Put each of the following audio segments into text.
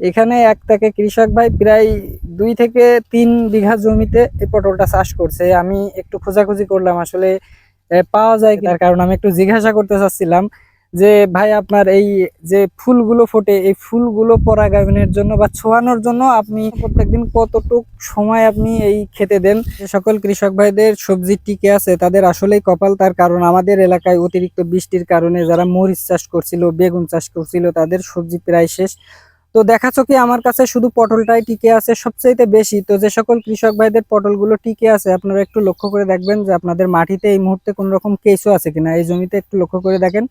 এখানে এক থেকে কৃষক ভাই প্রায় দুই থেকে তিন বিঘা জমিতে এই পটলটা চাষ করছে। আমি একটু খোঁজাখুঁজি করলাম, আসলে পাওয়া যায় তার কারণ আমি একটু জিজ্ঞাসা করতে চাচ্ছিলাম যে, ভাই আপনার এই যে ফুলগুলো ফোটে, এই ফুলগুলো পরাগায়নের জন্য বা ছোঁয়ানোর জন্য আপনি প্রত্যেকদিন কতটুক সময় আপনি এই খেতে দেন? সকল কৃষক ভাইদের সবজি টিকে আছে, তাদের আসলেই কপাল তার কারণ। আমাদের এলাকায় অতিরিক্ত বৃষ্টির কারণে যারা মরিচ চাষ করছিল, বেগুন চাষ করছিল, তাদের সবজি প্রায় শেষ। তো দেখাচ্ছ কি আমার কাছে শুধু পটলটাই টিকে আছে সবচেয়ে বেশি। তো যে সকল কৃষক ভাইদের পটলগুলো টিকে আছে, আপনারা একটু লক্ষ্য করে দেখবেন যে আপনাদের মাটিতে এই মুহূর্তে কোন রকম কেঁচো আছে কিনা। এই জমিতে একটু লক্ষ্য করে দেখেন,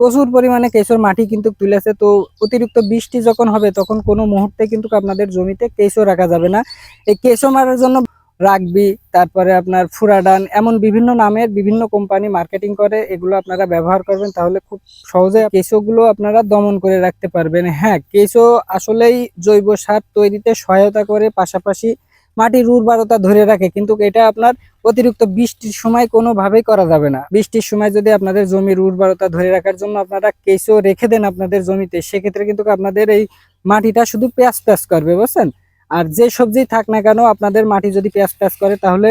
প্রচুর পরিমাণে কেঁচোর মাটি কিন্তু তুলেছে। তো অতিরিক্ত বৃষ্টি যখন হবে, তখন কোনো মুহূর্তে কিন্তু আপনাদের জমিতে কেঁচো রাখা যাবে না। এই কেঁচো মারার জন্য রাগবি, তারপরে আপনার ফুরাডান, এমন বিভিন্ন নামের বিভিন্ন কোম্পানি মার্কেটিং করে, এগুলো আপনারা ব্যবহার করবেন, তাহলে খুব সহজে কেঁচোগুলো আপনারা দমন করে রাখতে পারবেন। হ্যাঁ কেঁচো আসলেই জৈব সার তৈরিতে সহায়তা করে, পাশাপাশি মাটির উর্বরতা ধরে রাখে, কিন্তু এটা আপনার অতিরিক্ত বৃষ্টির সময় কোনোভাবেই করা যাবে না। বৃষ্টির সময় যদি আপনাদের জমির উর্বরতা ধরে রাখার জন্য আপনারা কেঁচো রেখে দেন আপনাদের জমিতে, সেক্ষেত্রে কিন্তু আপনাদের এই মাটিটা শুধু প্যাঁচ প্যাঁচ করবে, বুঝছেন? আর যে সবজি থাক না কেন আপনাদের মাটি যদি প্যাঁচ প্যাঁচ করে, তাহলে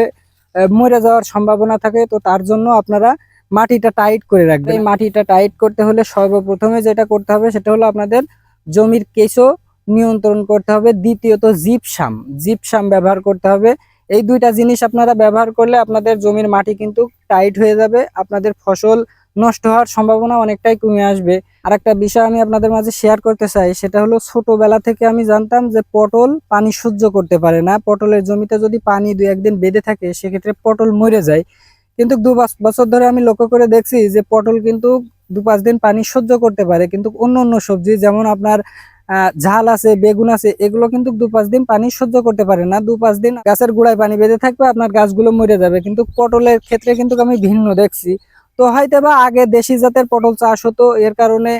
মরে যাওয়ার সম্ভাবনা থাকে। তো তার জন্য আপনারা মাটিটা টাইট করে রাখবেন। এই মাটিটা টাইট করতে হলে সর্বপ্রথমে যেটা করতে হবে, সেটা হলো আপনাদের জমির কেঁচো নিয়ন্ত্রণ করতে হবে। দ্বিতীয়ত জিপসাম। জিপসাম ব্যবহার করতে হবে। এই দুইটা জিনিস আপনারা ব্যবহার করলে আপনাদের জমির মাটি কিন্তু টাইট হয়ে যাবে। আপনাদের ফসল নষ্ট হওয়ার সম্ভাবনা অনেকটাই কমে আসবে। আর একটা বিষয় আমি আপনাদের মাঝে শেয়ার করতে চাই, সেটা হলো ছোটবেলা থেকে আমি জানতাম যে পটল পানি সহ্য করতে পারে না। পটলের জমিতে যদি পানি দুই একদিন বেঁধে থাকে, সেক্ষেত্রে পটল মরে যায়। কিন্তু দু বছর ধরে আমি লক্ষ্য করে দেখছি যে পটল কিন্তু দু পাঁচ দিন পানি সহ্য করতে পারে। কিন্তু অন্য অন্য সবজি, যেমন আপনার ঝাল আছে, বেগুন আছে, এগুলো কিন্তু দু পাঁচ দিন পানি সহ্য করতে পারে না। দু পাঁচ দিন গাছের গোড়ায় পানি বেঁধে থাকবে, আপনার গাছগুলো মরে যাবে। কিন্তু পটলের ক্ষেত্রে কিন্তু আমি ভিন্ন দেখছি। তো হয়তো বা আগে দেশি জাতের পটল চাষ হতো, এর কারণে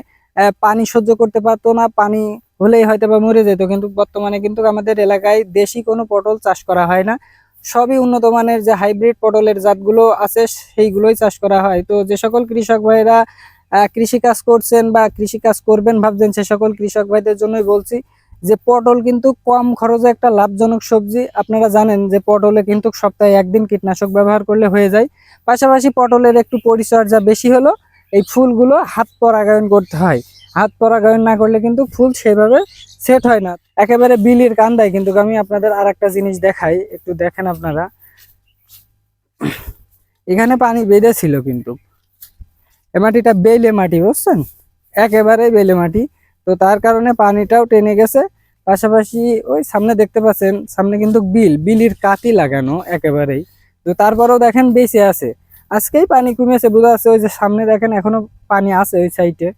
পানি সহ্য করতে পারতো না, পানি হলেই হয়তো বা মরে যেত। কিন্তু বর্তমানে কিন্তু আমাদের এলাকায় দেশি কোনো পটল চাষ করা হয় না। সবই উন্নত মানের যে হাইব্রিড পটলের জাতগুলো আছে, সেইগুলোই চাষ করা হয়। তো যে সকল কৃষক ভাইরা কৃষিকাজ করছেন বা কৃষিকাজ করবেন ভাবছেন, সে সকল কৃষক ভাইদের জন্যই বলছি যে পটল কিন্তু কম খরচে একটা লাভজনক সবজি। আপনারা জানেন যে পটলে কিন্তু সপ্তাহে একদিন কীটনাশক ব্যবহার করলে হয়ে যায়। পাশাপাশি পটলের একটু পরিচর্যা বেশি হলো, এই ফুলগুলো হাত পরাগায়ন করতে হয়। হাত পরাগায়ন না করলে কিন্তু ফুল সেভাবে সেট হয় না। একেবারে বিলির কান্দায় কিন্তু আমি আপনাদের আর একটা জিনিস দেখাই, একটু দেখেন আপনারা। এখানে পানি বেঁধে ছিল কিন্তু। এ মাটিটা বেলে মাটি, বুঝছেন? একেবারে বেলে মাটি। তো তার কারণে পানিটাও টেনে গেছে। পাশাপাশি ওই সামনে দেখতে পাচ্ছেন, সামনে কিন্তু বিল, বিলির কাতি লাগানো একেবারেই। তো তারপরেও দেখেন বেঁচে আছে। আজকেই পানি কমেছে বোঝা যাচ্ছে ওই যে সামনে দেখেন এখনও পানি আছে ওই সাইডে